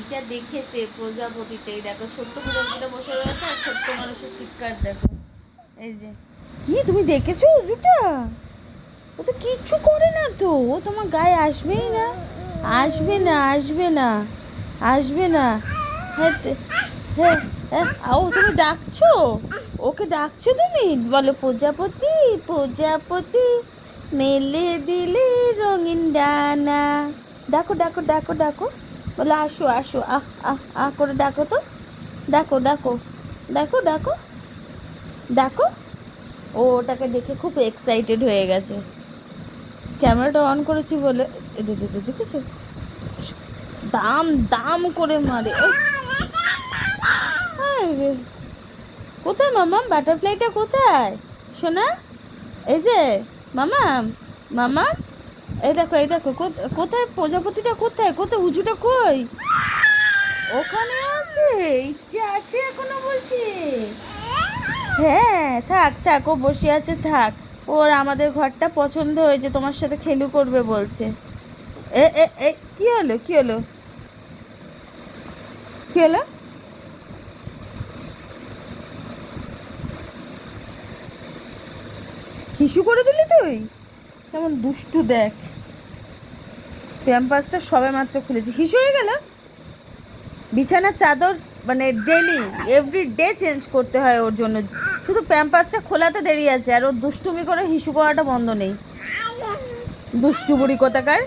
এইটা দেখেছে প্রজাপতিটাই দেখো, ছোট্ট প্রজাপতিটা বসে রয়েছে আর ছোট্ট মানুষের চিৎকার দেখো। এই যে। কি, তুমি দেখেছ উজুটা ও তো কিচ্ছু করে না তো, ও তোমার গায়ে আসবেই না। আসবে না আসবে না আসবে না। হ্যাঁ হ্যাঁ হ্যাঁ। ও তুমি ডাকছো? ওকে ডাকছো তুমি? বলো, প্রজাপতি প্রজাপতি, মেলে দিলে রঙিন ডানা। ডাকো ডাকো ডাকো ডাকো। বলে আসো আসো আহ আহ আহ করে ডাকো তো। ডাকো ডাকো ডাকো ডাকো ডাকো। ও ওটাকে দেখে খুব এক্সাইটেড হয়ে গেছে। ক্যামেরাটা অন করেছি বলে এ দে দে দে, দেখেছ? দাম দাম করে মারে। কোথায় মামাম? বাটারফ্লাইটা কোথায়? শোনা এই যে মামাম মামাম? এই দেখো এই দেখো কোথ- কোথায় প্রজাপতিটা? কোথায়? কোথায়? উজুটা কই? ওখানে আছে, ইচ্ছে আছে এখনও বসে। হ্যাঁ থাক থাক, ও বসে আছে, থাক। ওর আমাদের ঘরটা পছন্দ হয়েছে, তোমার সাথে খেলু করবে বলছে। এ এ এ, কি হলো কি হলো? কি হলো? হিসু করে দিলি তুই? কেমন দুষ্টু দেখ। প্যাম্পাসটা সবে মাত্র খুলেছি। হিস হয়ে গেল। বিছানার চাদর মানে ডেলি এভরি ডে চেঞ্জ করতে হয় ওর জন্য। শুধু প্যাম্পাসটা খোলাতে দেরি আছে, আর ওর দুষ্টুমি করে হিসু করাটা বন্ধ নেই। দুষ্টু বুড়ি কোথাকার?